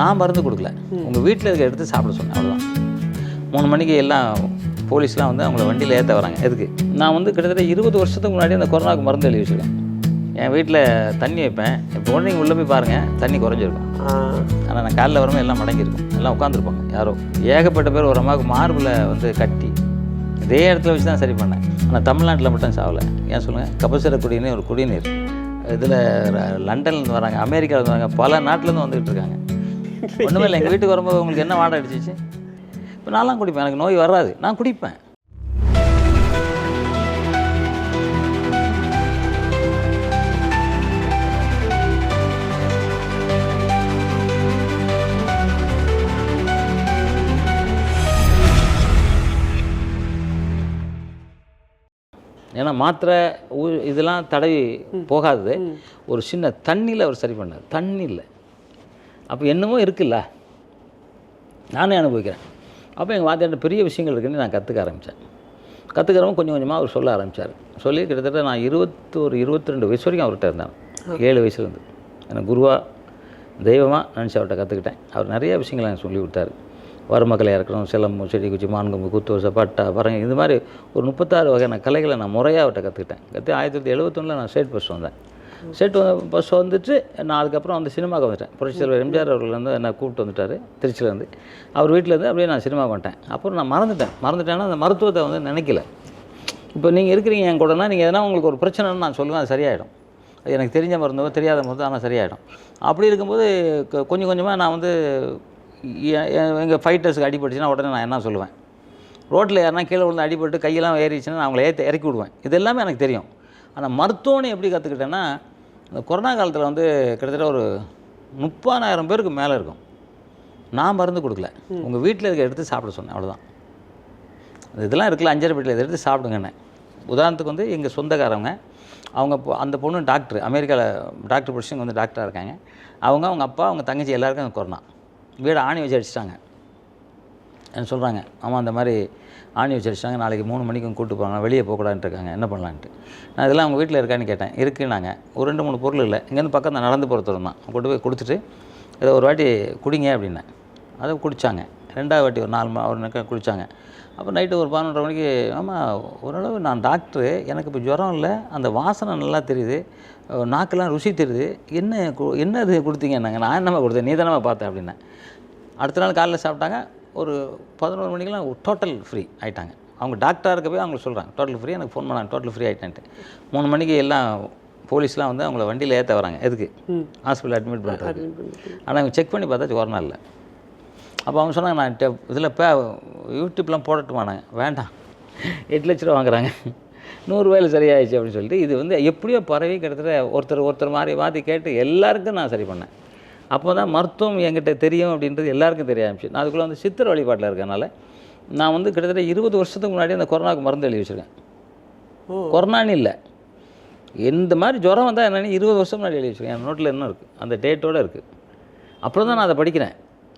நான் மருந்து கொடுக்கல. உங்கள் வீட்டில் இருக்க எடுத்து சாப்பிட சொன்னேன் அவ்வளோதான் மூணு மணிக்கு எல்லாம் போலீஸ்லாம் வந்து அவங்கள வண்டியில் ஏற்ற வராங்க. எதுக்கு? நான் வந்து கிட்டத்தட்ட இருபது வருஷத்துக்கு முன்னாடி அந்த கொரோனாவுக்கு மருந்து எழுதி வச்சுருக்கேன். என் வீட்டில் தண்ணி வைப்பேன். இப்போ உடனே உள்ளே போய் பாருங்கள் தண்ணி குறைஞ்சிருக்கும். ஆனால் நான் காலைல வரும்போது எல்லாம் மடங்கியிருக்கும். எல்லாம் உட்காந்துருப்பாங்க யாரோ. ஏகப்பட்ட பேர் ஒரு அம்மாவுக்கு மார்பில் வந்து கட்டி இதே இடத்துல வச்சு தான் சரி பண்ணேன். ஆனால் தமிழ்நாட்டில் மட்டும் சாவலை. ஏன் சொல்லுங்கள் கபசுர குடிநீர் ஒரு குடிநீர். இதில் லண்டன்லேருந்து வராங்க அமெரிக்காவிலேருந்து வராங்க பல நாட்டிலேருந்து வந்துகிட்டு இருக்காங்க. ஒன்றுமே இல்லை எங்கள் வீட்டுக்கு வரும்போது உங்களுக்கு என்ன வாடை அடிச்சிச்சு இப்போ நான்லாம் குடிப்பேன் எனக்கு நோய் வராது. நான் குடிப்பேன். ஏன்னா மாத்திரை இதெல்லாம் தடவி போகாதது. ஒரு சின்ன தண்ணியில் அவர் சரி பண்ணார். தண்ணியில். அப்போ என்னமோ இருக்குல்ல. நானே அனுபவிக்கிறேன். அப்போ எங்கள் வாத்தியார்ட்ட பெரிய விஷயங்கள் இருக்குன்னு நான் கற்றுக்க ஆரம்பித்தேன் கற்றுக்கிறவங்க கொஞ்சம் கொஞ்சமாக அவர் சொல்ல ஆரம்பித்தார் சொல்லி கிட்டத்தட்ட நான் இருபத்தோரு இருபத்தி ரெண்டு வயசு வரைக்கும் அவர்கிட்ட இருந்தேன். ஏழு வயசுலேருந்து. எனக்கு குருவா தெய்வமாக நினச்சி அவர்கிட்ட கற்றுக்கிட்டேன் அவர் நிறைய விஷயங்கள் எனக்கு சொல்லி கொடுத்தாரு. வரமக்கலையாக இருக்கணும் சிலம்பு செடி குச்சி மான்கொம்பு குத்துவசை பட்டா பரங்க இது மாதிரி ஒரு முப்பத்தாறு வகையான கலைகளை நான் முறையாக அவர்கிட்ட கற்றுக்கிட்டேன் கற்று ஆயிரத்தி தொள்ளாயிரத்தி எழுபத்தொன்னில் நான் ஸ்டேட் ஃபஸ்ட் வந்தேன். ஸ்டேட் ஃபஸ்ட் வந்துட்டு நான் அதுக்கப்புறம் வந்து சினிமாவுக்கு வந்துட்டேன். புரட்சி தலைவர் எம்ஜிஆர் அவர்கள் வந்து என்னை கூப்பிட்டு வந்துட்டார் திருச்சியிலேருந்து. அவர் வீட்டில் இருந்து அப்படியே நான் சினிமாவுக்கு வந்துட்டேன். அப்புறம் நான் மறந்துட்டேன். மறந்துட்டேன்னா அந்த மருத்துவத்தை வந்து நினைக்கல. இப்போ நீங்கள் இருக்கிறீங்க என் கூடனா நீங்கள் எதனா உங்களுக்கு ஒரு பிரச்சனைன்னு நான் சொல்லுவேன் அது சரியாயிடும். அது எனக்கு தெரிஞ்ச மருந்தோ தெரியாத மருந்தோ ஆனால் சரியாயிடும். அப்படி இருக்கும்போது கொஞ்சம் கொஞ்சமாக நான் வந்து எங்கள் ஃபைட்டர்ஸுக்கு அடிபட்டுச்சுன்னா உடனே நான் என்ன சொல்லுவேன்? ரோட்டில் யாருனா கீழே விழுந்து அடிபட்டு கையெல்லாம் ஏறிச்சுன்னா நான் அவங்கள ஏற்றி இறக்கி விடுவேன். இது எல்லாமே எனக்கு தெரியும். ஆனால் மருத்துவம்னு எப்படி கற்றுக்கிட்டேன்னா இந்த கொரோனா காலத்தில் வந்து கிட்டத்தட்ட ஒரு முப்பதாயிரம் பேருக்கு மேலே இருக்கும். நான் மருந்து கொடுக்கல. உங்கள் வீட்டில் இருக்க எடுத்து சாப்பிட சொன்னேன் அவ்வளோதான் இதெல்லாம் இருக்குல்ல அஞ்சரை பெட்டியில் இதை எடுத்து சாப்பிடுங்கண்ணே உதாரணத்துக்கு வந்து எங்கள் சொந்தக்காரவங்க அவங்க அந்த பொண்ணு டாக்டர் அமெரிக்காவில் டாக்டர் படிச்சு வந்து டாக்டராக இருக்காங்க. அவங்க அவங்க அப்பா அவங்க தங்கச்சி எல்லாருக்கும் அந்த கொரோனா. வீடை ஆணி வச்சு அடிச்சிட்டாங்க. சொல்கிறாங்க ஆமாம் அந்த மாதிரி ஆணி வச்சிருச்சாங்க. நாளைக்கு மூணு மணிக்கும் கூட்டு போகிறாங்க வெளியே போகக்கூடாதுன்னு இருக்காங்க. என்ன பண்ணலான்ட்டு? நான் இதெல்லாம் அவங்க வீட்டில் இருக்கான்னு கேட்டேன். இருக்குன்னாங்க. ஒரு ரெண்டு மூணு பொருள் இல்லை. இங்கேருந்து பக்கம் தான் நடந்து போகிற தூரம் தான். கொண்டு போய் கொடுத்துட்டு இதை ஒரு வாட்டி குடிங்க அப்படின்னேன். அதை குடித்தாங்க ரெண்டாவது வாட்டி ஒரு நாலு மா ஒரு நேரம் குடித்தாங்க அப்போ நைட்டு ஒரு பதினொன்றரை மணிக்கு ஆமாம் ஓரளவு நான் டாக்டரு. எனக்கு இப்போ ஜுரம் இல்லை. அந்த வாசனை நல்லா தெரியுது. நாக்கெல்லாம் ருசி தெரியுது. என்ன கு- என்ன இது கொடுத்தீங்கன்னாங்க நான் என்னம்மா கொடுத்தேன்? நீ தானே பார்த்தேன் அப்படின்னேன். அடுத்த நாள் காலையில் சாப்பிட்டாங்க. ஒரு பதினோரு மணிக்கெல்லாம் டோட்டல் ஃப்ரீ ஆயிட்டாங்க. அவங்க டாக்டராக இருக்க போய் அவங்களுக்கு சொல்கிறாங்க டோட்டல் ஃப்ரீ எனக்கு ஃபோன் பண்ணாங்க டோட்டல் ஃப்ரீ ஆகிட்டேன்ட்டு மூணு மணிக்கு எல்லாம் போலீஸ்லாம் வந்து அவங்கள வண்டியில் ஏற்ற வராங்க எதுக்கு? ஹாஸ்பிட்டல் அட்மிட் பண்ணுறது ஆனால் அவங்க செக் பண்ணி பார்த்தா கொரோனா இல்லை அப்போ அவங்க சொன்னாங்க நான் இதில் இப்போ யூடியூப்லாம் போடட்டுமானாங்க வேண்டாம். எட்டு லட்ச ரூபா வாங்குறாங்க. நூறுரூவாயில் சரியாயிடுச்சு அப்படின்னு சொல்லிட்டு இது வந்து எப்படியோ பரவி கிட்டத்தட்ட ஒருத்தர் ஒருத்தர் மாதிரி மாற்றி கேட்டு எல்லாருக்கும் நான் சரி பண்ணேன். அப்போ தான் மருத்துவம் என்கிட்ட தெரியும் அப்படின்றது எல்லாருக்கும் தெரிய ஆரம்பிச்சு நான் அதுக்குள்ளே வந்து சித்தர் வழிபாட்டில் இருக்கனால நான் வந்து கிட்டத்தட்ட இருபது வருஷத்துக்கு முன்னாடி அந்த கொரோனாவுக்கு மருந்து எழுதி வச்சுருக்கேன். கொரோனான்னு இல்லை. எந்த மாதிரி ஜுரம் வந்தால் என்னன்னு இருபது வருஷம் முன்னாடி எழுதி வச்சுருக்கேன். என் நோட்டில் இன்னும் இருக்குது அந்த டேட்டோடு இருக்குது அப்புறம் தான் நான் அதை படிக்கிறேன்.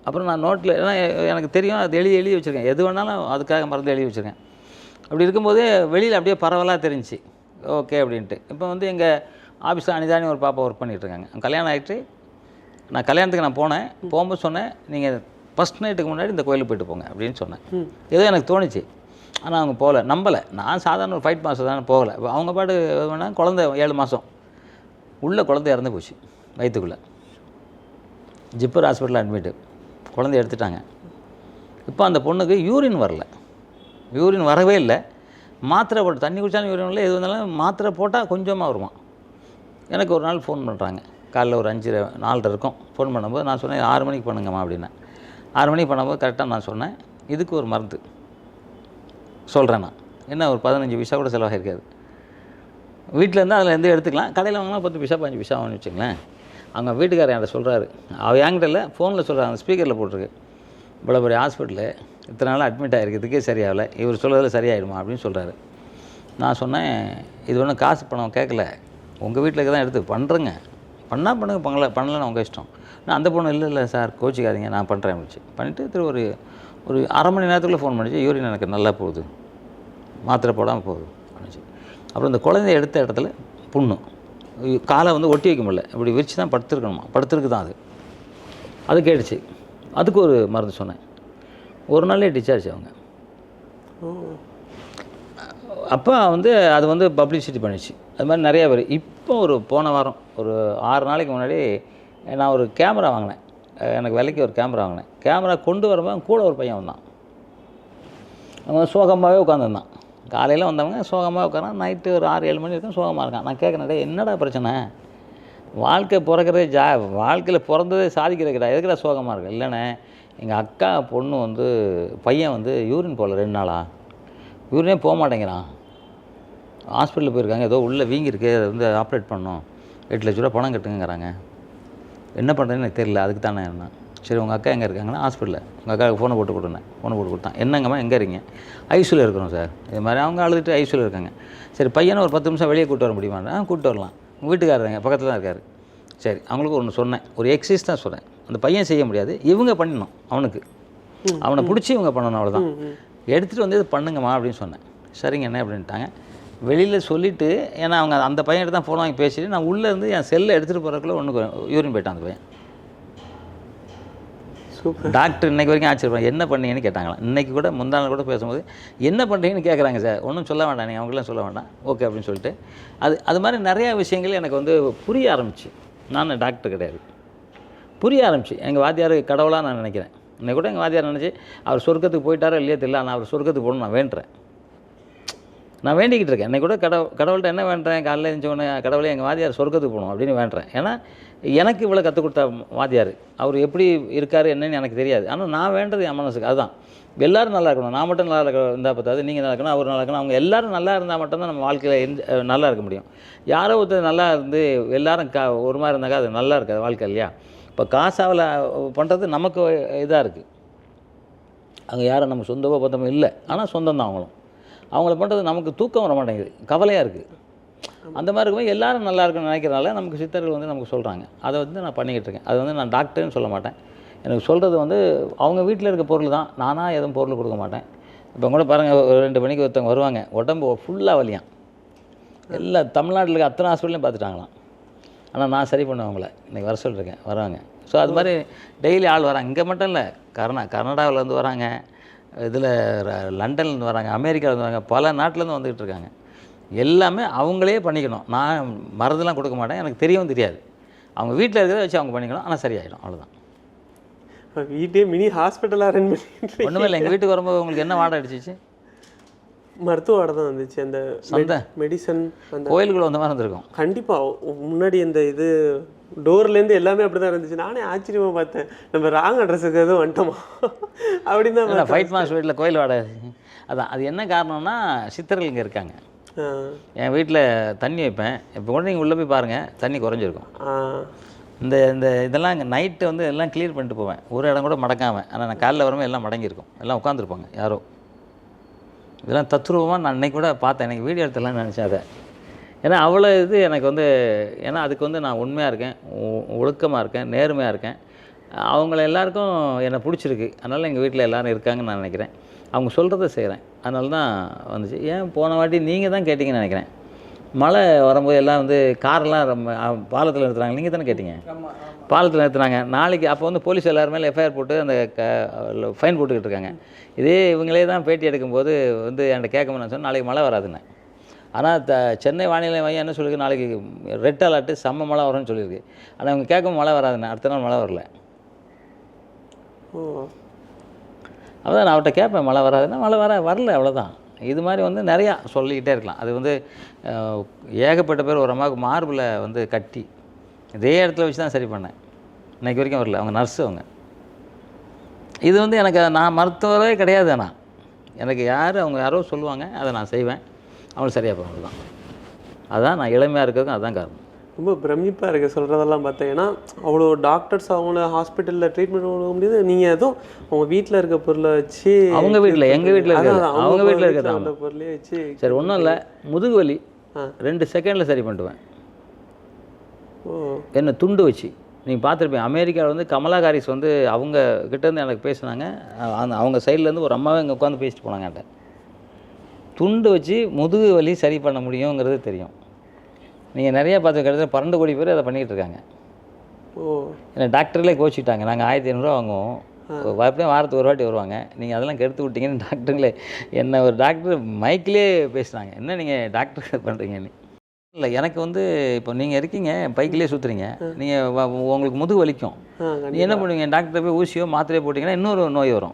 அப்புறம் நான் நோட்டில் ஏன்னா எனக்கு தெரியும் அது எழுதி எழுதி வச்சுருக்கேன். எது வேணாலும் அதுக்காக மருந்து எழுதி வச்சுருக்கேன். அப்படி இருக்கும்போது வெளியில் அப்படியே பரவலாக தெரிஞ்சுச்சு. ஓகே அப்படின்ட்டு. இப்போ வந்து எங்கள் ஆஃபீஸில் அனிதானி ஒரு பாப்பா ஒர்க் அவங்க கல்யாணம் ஆகிட்டு நான் கல்யாணத்துக்கு நான் போனேன் போகும்போது சொன்னேன் நீங்கள் ஃபஸ்ட் நைட்டுக்கு முன்னாடி இந்த கோயிலுக்கு போயிட்டு போங்க அப்படின்னு சொன்னேன். ஏதோ எனக்கு தோணுச்சு. ஆனால் அவங்க போகல நம்பலை. நான் சாதாரண ஒரு ஃபைட் மாதம் தானே போகலை. அவங்க பாட்டு வேணா குழந்தை ஏழு மாதம் உள்ள குழந்தை இறந்து போச்சு வயிற்றுக்குள்ளே ஜிப்பர் ஹாஸ்பிட்டல் அட்மிட்டு குழந்தைய எடுத்துட்டாங்க. இப்போ அந்த பொண்ணுக்கு யூரின் வரல. யூரின் வரவே இல்லை. மாத்திரை போட்டு தண்ணி குடித்தாலும் யூரின் வரல எது வந்தாலும் மாத்திரை போட்டால் கொஞ்சமாக வருமா? எனக்கு ஒரு நாள் ஃபோன் பண்ணுறாங்க காலைல ஒரு அஞ்சு நாலரை இருக்கும். ஃபோன் பண்ணும்போது நான் சொன்னேன் ஆறு மணிக்கு பண்ணுங்கம்மா அப்படின்னேன் ஆறு மணிக்கு பண்ணும்போது கரெக்டாக நான் சொன்னேன் இதுக்கு ஒரு மருந்து. சொல்கிறேன் நான். என்ன ஒரு பதினஞ்சு பைசா கூட செலவாகிருக்காது வீட்டில் இருந்தால் அதில் இருந்து எடுத்துக்கலாம். கடையில் வாங்கினா பத்து பைசா பதினஞ்சு பைசா வாங்கி வச்சுங்களேன் அவங்க வீட்டுக்காரர் என்கிட்ட சொல்கிறாரு அவ என்கிட்ட இல்லை ஃபோனில் சொல்கிறாங்க அந்த ஸ்பீக்கரில் போட்டிருக்கு. இவ்வளோ பெரிய ஹாஸ்பிட்டலு இத்தனை நாள் அட்மிட் ஆகிருக்கிறதுக்கே சரியாகலை இவர் சொல்கிறதில் சரியாயிடுமா? அப்படின்னு சொல்கிறாரு நான் சொன்னேன் இது ஒன்றும் காசு பணம் கேட்கல உங்கள் வீட்டில் தான் எடுத்து பண்ணுறேங்க பண்ணால் பண்ணுங்க பண்ணல பண்ணலன்னு உங்கள் இஷ்டம். நான் அந்த பொண்ணு இல்லை இல்லை சார் கோச்சிக்காதீங்க நான் பண்ணுறேன் அப்படிச்சு பண்ணிவிட்டு திரு ஒரு ஒரு அரை மணி நேரத்துக்குள்ளே ஃபோன் பண்ணிச்சு. யூரின் எனக்கு நல்லா போகுது. மாத்திரை போடாமல் போகுது அப்படிச்சு அப்புறம் இந்த குழந்தைய எடுத்த இடத்துல புண்ணு. காலை வந்து ஒட்டி வைக்க முடியல. இப்படி விரிச்சு தான் படுத்துருக்கணுமா? படுத்துருக்கு தான் அது. அது கேட்டுச்சு. அதுக்கு ஒரு மருந்து சொன்னேன். ஒரு நாள்லே டிஸ்சார்ஜ் அவங்க அப்போ வந்து அது வந்து பப்ளிசிட்டி பண்ணிச்சு. அது மாதிரி நிறைய பேர். இப்போ ஒரு போன வாரம் ஒரு ஆறு நாளைக்கு முன்னாடி நான் ஒரு கேமரா வாங்கினேன். எனக்கு விலைக்கு ஒரு கேமரா வாங்கினேன். கேமரா கொண்டு வரும்போது கூட ஒரு பையன் வந்தான். அவன் சோகமாகவே உட்காந்துருந்தான் காலையில் வந்தவங்க சோகமாக உட்காரான் நைட்டு ஒரு ஆறு ஏழு மணி வரைக்கும் சோகமாக இருக்கான். நான் கேட்குறேன் என்னடா பிரச்சனை? வாழ்க்கை பிறக்கிறதே ஜா வாழ்க்கையில் பிறந்ததே சாதிக்கிறதுக்கடா. எதுக்குடா சோகமாக இருக்கு? இல்லைண்ணே எங்கள் அக்கா பொண்ணு வந்து பையன் வந்து யூரின் போகல ரெண்டு நாளாக யூரினே போக மாட்டேங்கிறான். ஹாஸ்பிட்டலில் போயிருக்காங்க. ஏதோ உள்ளே வீங்கிருக்கு அதை வந்து ஆப்ரேட் பண்ணோம் எட்டு லட்ச ரூபா பணம் கட்டுங்கிறாங்க. என்ன பண்ணுறதுன்னு எனக்கு தெரியல. அதுக்கு தானே என்ன? சரி உங்கள் அக்கா எங்கே இருக்காங்கன்னா ஹாஸ்பிட்டலில் உங்கள் அக்காவுக்கு ஃபோனை போட்டு கொடுத்தேன் ஃபோனை போட்டு கொடுத்தான். என்னங்கம்மா எங்கே இருக்கீங்க? ஐசியூவில் இருக்கிறோம் சார் இது மாதிரி அவங்க அழுதுட்டு ஐசியூவில் இருக்காங்க. சரி பையனை ஒரு பத்து நிமிஷம் வெளியே கூப்பிட்டு வர முடியுமா? ஆ கூப்பிட்டு வரலாம். உங்கள் வீட்டுக்காரங்க பக்கத்தில் தான் இருக்கார். சரி அவங்களுக்கு ஒன்று சொன்னேன். ஒரு எக்ஸசைஸ் தான் சொன்னேன். அந்த பையன் செய்ய முடியாது. இவங்க பண்ணணும் அவனுக்கு. அவனை பிடிச்சி இவங்க பண்ணணும் அவ்வளோதான் எடுத்துகிட்டு வந்து இது பண்ணுங்கம்மா அப்படின்னு சொன்னேன். சரிங்க என்ன அப்படின்ட்டாங்க. வெளியில் சொல்லிவிட்டு ஏன்னா அவங்க அந்த பையன்கிட்ட தான் ஃபோன் வாங்கி பேசிட்டு நான் உள்ளே இருந்து என் செல்லை எடுத்துகிட்டு போகிறக்குள்ள ஒன்று யூரின் போயிட்டான் அந்த பையன். சூப்பர். டாக்டர் இன்னைக்கு வரைக்கும் ஆச்சரியப்படுறாங்க. என்ன பண்ணீங்கன்னு கேட்டாங்களாம். இன்னைக்கு கூட நாள் கூட பேசும்போது என்ன பண்ணுறீங்கன்னு கேட்குறாங்க சார் ஒன்றும் சொல்ல வேண்டாம். நீங்கள் அவங்களாம் சொல்ல வேண்டாம். ஓகே அப்படின்னு சொல்லிட்டு. அது அது மாதிரி நிறையா விஷயங்கள் எனக்கு வந்து புரிய ஆரம்பிச்சு. நான் டாக்டர் கிடையாது. புரிய ஆரம்பிச்சு. எங்கள் வாத்தியார் கடவுளாக நான் நினைக்கிறேன். இன்னைக்கு கூட எங்கள் வாத்தியார் நினச்சி அவர் சொர்க்கத்துக்கு போயிட்டாரோ இல்லையோ தெரியல நான் அவர் சொர்க்கத்துக்கு போகணும் நான் வேண்டுறேன். நான் வேண்டிக்கிட்டு இருக்கேன். என்னை கூட கடவுள் கடவுள்கிட்ட என்ன வேண்டேன் காலையில் எழுந்தோடனே கடவுளே எங்கள் வாத்தியார் சொர்க்கத்துக்கு போகணும் அப்படின்னு வேண்டுறேன். ஏன்னா எனக்கு இவ்வளோ கற்றுக் கொடுத்த வாத்தியார். அவர் எப்படி இருக்கார் என்னன்னு எனக்கு தெரியாது. ஆனால் நான் வேண்டது என் மனசுக்கு. அதுதான். எல்லோரும் நல்லா இருக்கணும். நான் மட்டும் நல்லா இருக்க இருந்தால் பார்த்தாது நீங்கள் நல்லா இருக்கணும். அவர் நல்லா இருக்கணும். அவங்க எல்லாரும் நல்லா இருந்தால் மட்டும்தான் நம்ம வாழ்க்கையில் நல்லா இருக்க முடியும். யாரோ ஒருத்தர் நல்லா இருந்து எல்லாரும் க ஒரு மாதிரி இருந்தாக்கா அது நல்லா இருக்காது வாழ்க்கை இல்லையா? இப்போ காசாவில் பண்ணுறது நமக்கு இதாக இருக்குது அங்கே யாரும் நம்ம சொந்தமோ பார்த்தோம் இல்லை. ஆனால் சொந்தம் தான் அவங்களும். அவங்கள பண்ணுறது நமக்கு தூக்கம் வர மாட்டேங்குது. கவலையாக இருக்குது அந்த மாதிரி இருக்கும்போது எல்லாரும் நல்லா இருக்குன்னு நினைக்கிறனால நமக்கு சித்தர்கள் வந்து நமக்கு சொல்கிறாங்க அதை வந்து நான் பண்ணிக்கிட்டு இருக்கேன். அது வந்து நான் டாக்டர்னு சொல்ல மாட்டேன். எனக்கு சொல்கிறது வந்து அவங்க வீட்டில் இருக்க பொருள் தான். நானாக எதுவும் பொருள் கொடுக்க மாட்டேன். இப்போ கூட பாருங்கள் ஒரு ரெண்டு மணிக்கு ஒருத்தவங்க வருவாங்க. உடம்பு ஃபுல்லாக வலியாம் எல்லா தமிழ்நாட்டில் இருக்க அத்தனை ஹாஸ்பிட்டலையும் பார்த்துட்டாங்களாம். ஆனால் நான் சரி பண்ணுவேன் அவங்கள. இன்றைக்கி வர சொல்லியிருக்கேன். வராங்க ஸோ அது மாதிரி டெய்லி ஆள் வராங்க. இங்கே மட்டும் இல்லை கர்நா கர்நாடகாவிலேருந்து வராங்க. இதில் லண்டன்லேருந்து வராங்க அமெரிக்காவிலேருந்து வராங்க பல நாட்டிலேருந்து வந்துக்கிட்டு இருக்காங்க. எல்லாமே அவங்களே பண்ணிக்கணும். நான் மருந்துலாம் கொடுக்க மாட்டேன் எனக்கு தெரியவும் தெரியாது. அவங்க வீட்டில் இருக்கிறத வச்சு அவங்க பண்ணிக்கணும் ஆனால் சரியாயிடும் அவ்வளோதான் வீட்டே மினி ஹாஸ்பிட்டலாக ரன் பண்ணிட்டு ஒன்றுமே இல்லை எங்கள் வீட்டுக்கு வரும்போது உங்களுக்கு என்ன வாடகை அடிச்சிச்சு? மருத்துவ வாடை தான் வந்துச்சு. அந்த சொந்த. மெடிசன் அந்த கோயிலுக்குள்ள வந்த மாதிரி இருந்திருக்கும் கண்டிப்பா. உ- முன்னாடி அந்த இது டோர்லேருந்து எல்லாமே அப்படி தான் இருந்துச்சு. நானே ஆச்சரியமா பார்த்தேன். நம்ம ராங் அட்ரஸுக்கு எதுவும் வந்துட்டோமா? அப்படின்னு தான் ஃபைட் மாஸ் வீட்டில் கோயில் வாடகை. அதான் அது என்ன காரணம்னா சித்தர்கள் இங்கே இருக்காங்க. என் வீட்டில் தண்ணி வைப்பேன். இப்போ கூட நீங்கள் உள்ளே போய் பாருங்கள் தண்ணி குறைஞ்சிருக்கும். இந்த இந்த இதெல்லாம் இங்கே நைட்டு வந்து எல்லாம் க்ளியர் பண்ணிட்டு போவேன். ஒரு இடம் கூட மடக்காமல் ஆனால் நான் காலைல வரும்போது எல்லாம் மடங்கியிருக்கும். எல்லாம் உட்காந்துருப்பாங்க யாரோ. இதெல்லாம் தத்ரூபமாக நான் இன்னைக்கு கூட பார்த்தேன். எனக்கு வீடியோ எடுத்துலாம் நினச்சேன் அதை ஏன்னா அவ்வளோ இது எனக்கு வந்து ஏன்னா அதுக்கு வந்து நான் உண்மையாக இருக்கேன் ஒழுக்கமாக இருக்கேன் நேர்மையாக இருக்கேன். அவங்கள எல்லாருக்கும் என்னை பிடிச்சிருக்கு. அதனால் எங்கள் வீட்டில் எல்லாரும் இருக்காங்கன்னு நான் நினைக்கிறேன். அவங்க சொல்கிறத செய்கிறேன் அதனால தான் வந்துச்சு. ஏன் போன வாட்டி நீங்கள் தான் கேட்டிங்கன்னு நினைக்கிறேன். மழை வரும்போது எல்லாம் வந்து காரெல்லாம் ரொம்ப பாலத்தில் நிறுத்துறாங்க. நீங்கள் தானே கேட்டீங்க? பாலத்தில் நிறுத்துனாங்க நாளைக்கு அப்போ வந்து போலீஸ் எல்லாரும் எஃப்ஐஆர் போட்டு அந்த க ஃபைன் போட்டுக்கிட்டு இருக்காங்க. இதே இவங்களே தான் பேட்டி எடுக்கும்போது வந்து என்கிட்ட கேட்க நான் சொன்னேன் நாளைக்கு மழை வராதுன்னு. ஆனால் த சென்னை வானிலை மையம் என்ன சொல்லிருக்கு நாளைக்கு ரெட் அலர்ட்டு செம்ம மழை வரும்னு சொல்லியிருக்கு. ஆனால் அவங்க கேட்கும் மழை வராதுன்னு அடுத்த நாள் மழை வரல. ஓ. அதான் நான் அவர்கிட்ட கேட்பேன். மழை வராதுன்னா மழை வர வரல அவ்வளோதான் இது மாதிரி வந்து நிறையா சொல்லிக்கிட்டே இருக்கலாம். அது வந்து ஏகப்பட்ட பேர் ஒரு அம்மாவுக்கு மார்பில் வந்து கட்டி இதே இடத்துல வச்சு தான் சரி பண்ணேன். இன்னைக்கு வரைக்கும் வரல. அவங்க நர்ஸு அவங்க. இது வந்து எனக்கு நான் மருத்துவரே கிடையாது ஆனால் எனக்கு யார் அவங்க யாரோ சொல்லுவாங்க. அதை நான் செய்வேன். அவங்களுக்கு சரியாக போகும் தான் அதான் நான் இளமையாக இருக்கிறதுக்கும் அதுதான் காரணம். ரொம்ப பிரமிப்பாக இருக்கு சொல்கிறதெல்லாம் பார்த்தேன் ஏன்னா அவ்வளோ டாக்டர்ஸ் அவங்கள ஹாஸ்பிட்டலில் ட்ரீட்மெண்ட் கொடுக்க முடியுது. நீங்கள் எதுவும் அவங்க வீட்டில் இருக்க பொருளை வச்சு அவங்க வீட்டில் எங்கள் வீட்டில் அதான், அவங்க வீட்டில் இருக்கிறது உள்ள பொருளே வச்சு சரி ஒன்றும் இல்லை. முதுகு வலி. ரெண்டு செகண்டில் சரி பண்ணிடுவேன். ஓ. என்ன துண்டு வச்சு. நீங்கள் பார்த்துருப்பீங்க அமெரிக்காவில் வந்து கமலா ஹாரிஸ் வந்து அவங்க கிட்டேருந்து எனக்கு பேசுனாங்க. அந்த அவங்க சைட்லேருந்து ஒரு அம்மாவே இங்கே உட்காந்து பேசிட்டு போனாங்க துண்டு வச்சு முதுகு வலி சரி பண்ண முடியுங்கிறது தெரியும். நீங்கள் நிறையா பார்த்து கிட்டத்தட்ட பன்னெண்டு கோடி பேர் அதை பண்ணிகிட்டு இருக்காங்க. ஓ. ஏன்னா டாக்டர்களே கோச்சிட்டாங்க. நாங்கள் ஆயிரத்தி ஐநூறுரூவா வாங்குவோம். எப்படியும் வாரத்துக்கு ஒரு வாட்டி வருவாங்க. நீங்கள் அதெல்லாம் கெடுத்து விட்டீங்கன்னு டாக்டருங்களே என்ன ஒரு டாக்டர் மைக்கிலே பேசுனாங்க என்ன நீங்கள் டாக்டர் பண்ணுறீங்கன்னு இல்லை எனக்கு வந்து இப்போ நீங்கள் இருக்கீங்க பைக்கிலே சுற்றுறீங்க நீங்கள் உங்களுக்கு முதுகு வலிக்கும். நீ என்ன பண்ணுவீங்க? டாக்டர் போய் ஊசியோ மாத்திரையோ போட்டிங்கன்னா இன்னொரு நோய் வரும்.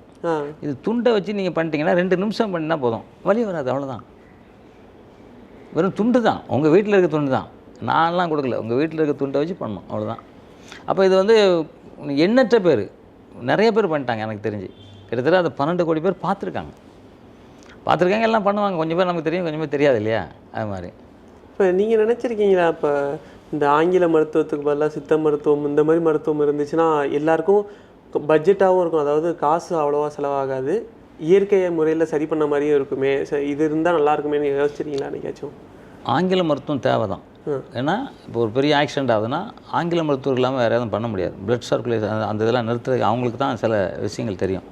இது துண்டை வச்சு நீங்கள் பண்ணிட்டீங்கன்னா ரெண்டு நிமிஷம் பண்ணினா போதும். வலி வராது அவ்வளோதான் வெறும் துண்டு தான். உங்கள் வீட்டில் இருக்க துண்டு தான். நான்லாம் கொடுக்கல. உங்கள் வீட்டில் இருக்க துண்டை வச்சு பண்ணணும். அவ்வளோதான் அப்போ இது வந்து எண்ணற்ற பேர். நிறைய பேர் பண்ணிட்டாங்க எனக்கு தெரிஞ்சு. கிட்டத்தட்ட அது பன்னெண்டு கோடி பேர் பார்த்துருக்காங்க. பார்த்துருக்காங்க எல்லாம் பண்ணுவாங்க. கொஞ்சம் பேர் நமக்கு தெரியும் கொஞ்சம் பேர் தெரியாது இல்லையா? அது மாதிரி. இப்போ நீங்கள் நினச்சிருக்கீங்களா? இப்போ இந்த ஆங்கில மருத்துவத்துக்கு பதிலாக சித்த மருத்துவம் இந்த மாதிரி மருத்துவம் இருந்துச்சுன்னா எல்லாருக்கும் பட்ஜெட்டாகவும் இருக்கும். அதாவது காசு அவ்வளோவா செலவாகாது. இயற்கை முறையில் சரி பண்ண மாதிரியும் இருக்குமே. இது இருந்தால் நல்லா இருக்குமேன்னு யோசிச்சிருக்கீங்களா என்னைக்காச்சும்? ஆங்கில மருத்துவம் தேவை தான். ஏன்னா இப்போ ஒரு பெரிய ஆக்சிடென்ட் ஆகுதுன்னா ஆங்கில மருத்துவர் இல்லாமல் வேறு எதுவும் பண்ண முடியாது. பிளட் சர்க்குலேஷன் அந்த இதெல்லாம் நிறுத்துறது அவங்களுக்கு தான் சில விஷயங்கள் தெரியும்.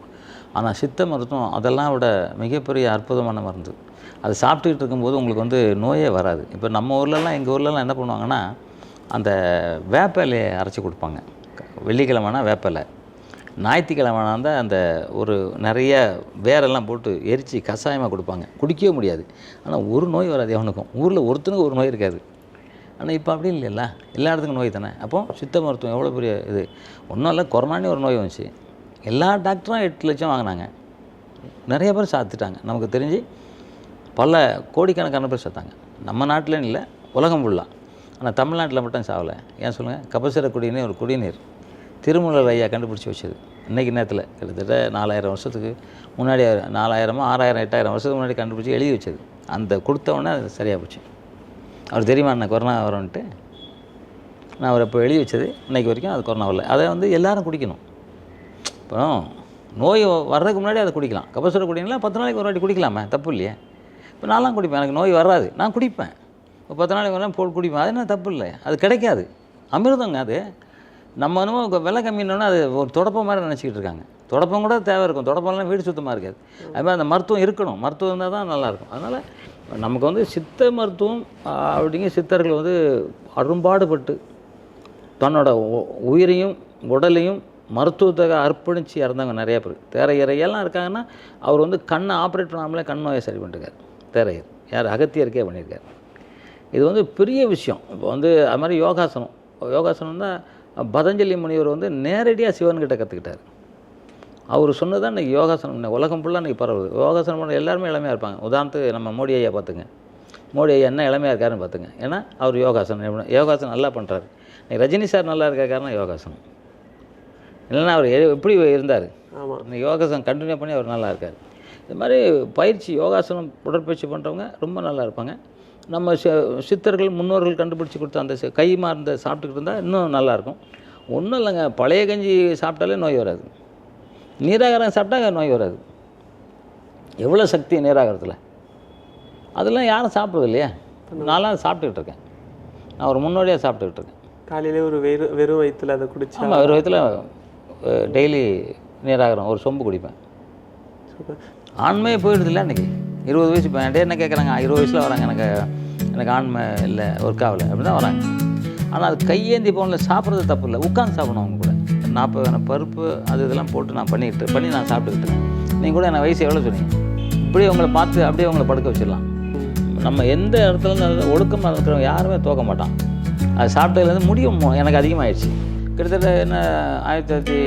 ஆனால் சித்த மருத்துவம் அதெல்லாம் விட மிகப்பெரிய அற்புதமான மருந்து. அது சாப்பிட்டுக்கிட்டு இருக்கும்போது உங்களுக்கு வந்து நோயே வராது. இப்போ நம்ம ஊர்லலாம் எங்கள் ஊர்லலாம் என்ன பண்ணுவாங்கன்னா அந்த வேப்பிலையை அரைச்சி கொடுப்பாங்க. வெள்ளிக்கிழமைனா வேப்பிலை. ஞாயிற்றுக்கிழமைனா தான் அந்த ஒரு நிறைய வேரெல்லாம் போட்டு எரித்து கஷாயமாக கொடுப்பாங்க. குடிக்கவே முடியாது. ஆனால் ஒரு நோய் வராது எவனுக்கும். ஊரில் ஒருத்தனுக்கு ஒரு நோய் இருக்காது. ஆனால் இப்போ அப்படி இல்லைல்ல. எல்லா இடத்துக்கும் நோய் தானே. அப்போது சித்த மருத்துவம் எவ்வளோ பெரிய இது? ஒன்றும் இல்லை கொரோனானே ஒரு நோய் வந்துச்சு. எல்லா டாக்டரும் எட்டு லட்சம் வாங்கினாங்க. நிறைய பேர் சாத்துட்டாங்க. நமக்கு தெரிஞ்சு பல கோடிக்கணக்கான பேர் செத்தாங்க. நம்ம நாட்டிலன்னு இல்லை உலகம் ஃபுல்லாக ஆனால் தமிழ்நாட்டில் மட்டும் சாவலை. ஏன் சொல்லுங்கள் கபசுர குடிநீர் ஒரு குடிநீர். திருமூலர் ஐயா கண்டுபிடிச்சி வச்சது. இன்றைக்கி நேரத்தில் கிட்டத்தட்ட நாலாயிரம் வருஷத்துக்கு முன்னாடி நாலாயிரமோ ஆறாயிரம் எட்டாயிரம் வருஷத்துக்கு முன்னாடி கண்டுபிடிச்சி எழுதி வச்சது. அந்த கொடுத்தவொடனே அது சரியாக போச்சு. அவர் தெரியுமா என்ன கொரோனா வரும்ன்ட்டு? நான் அவர் இப்போ எழுதி வச்சது. இன்றைக்கி வரைக்கும் அது கொரோனா வரல. அதை வந்து எல்லோரும் குடிக்கணும். அப்புறம் நோய் வர்றதுக்கு முன்னாடி அதை குடிக்கலாம். கபசுர குடிக்கலாம் பத்து நாளைக்கு ஒரு வாட்டி குடிக்கலாமே. தப்பு இல்லையே. இப்போ நான்லாம் குடிப்பேன். எனக்கு நோய் வராது. நான் குடிப்பேன். இப்போ பத்து நாளைக்கு வரலாம் போட்டு குடிப்பேன். அது என்ன தப்பு இல்லை. அது கிடைக்காது. அமிர்தங்க அது. நம்ம என்னமோ விலை கம்மின்னொன்னே அது ஒரு தொடப்பம் மாதிரி நினச்சிக்கிட்டு இருக்காங்க. தொடப்பம் கூட தேவை இருக்கும். தொடப்பம்லாம் வீடு சுத்தமாக இருக்காது. அதுமாதிரி அந்த மருத்துவம் இருக்கணும். மருத்துவம் இருந்தால் தான் நல்லாயிருக்கும். அதனால் நமக்கு வந்து சித்த மருத்துவம் அப்படிங்கிற சித்தர்கள் வந்து அரும்பாடுபட்டு தன்னோட உ- உயிரையும் உடலையும் மருத்துவத்துக்காக அர்ப்பணித்து இறந்தவங்க நிறையா பேர். தேரையறையெல்லாம் இருக்காங்கன்னா அவர் வந்து கண்ணை ஆப்ரேட் பண்ணாமலே கண் நோயை சரி பண்ணிருக்காரு தேரையர். யார்? அகத்தியருக்கே பண்ணியிருக்காரு. இது வந்து பெரிய விஷயம். இப்போ வந்து அது மாதிரி யோகாசனம். யோகாசனம் தான் பதஞ்சலி முனிவர் வந்து நேரடியாக சிவன்கிட்ட கற்றுக்கிட்டார் அவர் சொன்னதான் இன்றைக்கி யோகாசனம். இன்னைக்கு உலகம் ஃபுல்லாக இன்றைக்கி பரவுது. யோகாசனம் பண்ண எல்லாருமே இளமையாக இருப்பாங்க. உதாரணத்துக்கு நம்ம மோடி ஐயா பார்த்துங்க. மோடி ஐயா என்ன இளமையாக இருக்காருன்னு பார்த்துங்க. ஏன்னா அவர் யோகாசனம். யோகாசனம் நல்லா பண்ணுறாரு இன்னைக்கு ரஜினி சார் நல்லா இருக்க காரணம் யோகாசனம். இல்லைன்னா அவர் எப்படி இருந்தார்? இந்த யோகாசனம் கண்டினியூ பண்ணி அவர் நல்லா இருக்கார். இது மாதிரி பயிற்சி யோகாசனம் உடற்பயிற்சி பண்ணுறவங்க ரொம்ப நல்லா இருப்பாங்க. நம்ம சி- சித்தர்கள் முன்னோர்கள் கண்டுபிடிச்சி கொடுத்த அந்த கை மார்ந்த சாப்பிட்டுக்கிட்டு இருந்தால் இன்னும் நல்லாயிருக்கும் ஒன்றும் இல்லைங்க பழைய கஞ்சி சாப்பிட்டாலே நோய் வராது. நீராகாரம் சாப்பிட்டா நோய் வராது. எவ்வளோ சக்தி நீராகாரத்தில்? அதெல்லாம் யாரும் சாப்பிட்றது இல்லையா? நான்லாம் சாப்பிட்டுக்கிட்டு இருக்கேன். நான் ஒரு முன்னோடியாக சாப்பிட்டுக்கிட்டு இருக்கேன். காலையிலே ஒரு வெறும் வெறும் வயிற்றுல அதை குடிச்சா ஆமாம் ஒரு விதத்தில் டெய்லி நீராகாரம் ஒரு சொம்பு குடிப்பேன். ஆண்மையே போயிடுது இல்லை அன்றைக்கி இருபது வயசு இப்போ என்ன கேட்குறாங்க இருபது வயசில் வராங்க. எனக்கு எனக்கு ஆண்மை இல்லை ஒர்க் ஆகலை. அப்படி தான் வராங்க. ஆனால் அது கையேந்தி போனில் சாப்பிட்றது தப்பு இல்லை உட்காந்து சாப்பிடணும் அவங்க கூட. நாற்பது பருப்பு அது இதெல்லாம் போட்டு நான் பண்ணிக்கிட்டு பண்ணி நான் சாப்பிட்டுக்கிட்டு நீங்கள் கூட என்ன வயசு எவ்வளோ சொன்னீங்க? இப்படியே உங்களை பார்த்து அப்படியே உங்களை படுக்க வச்சிடலாம். நம்ம எந்த இடத்துல இருந்து ஒழுக்கமாக இருக்கிறவங்க யாருமே தோக்க மாட்டான். அது சாப்பிட்டதுலேருந்து முடியும் எனக்கு அதிகமாகிடுச்சு கிட்டத்தட்ட என்ன ஆயிரத்தி தொள்ளாயிரத்தி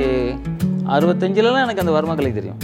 அறுபத்தஞ்சிலலாம் எனக்கு அந்த வர்மக்கலை தெரியும்.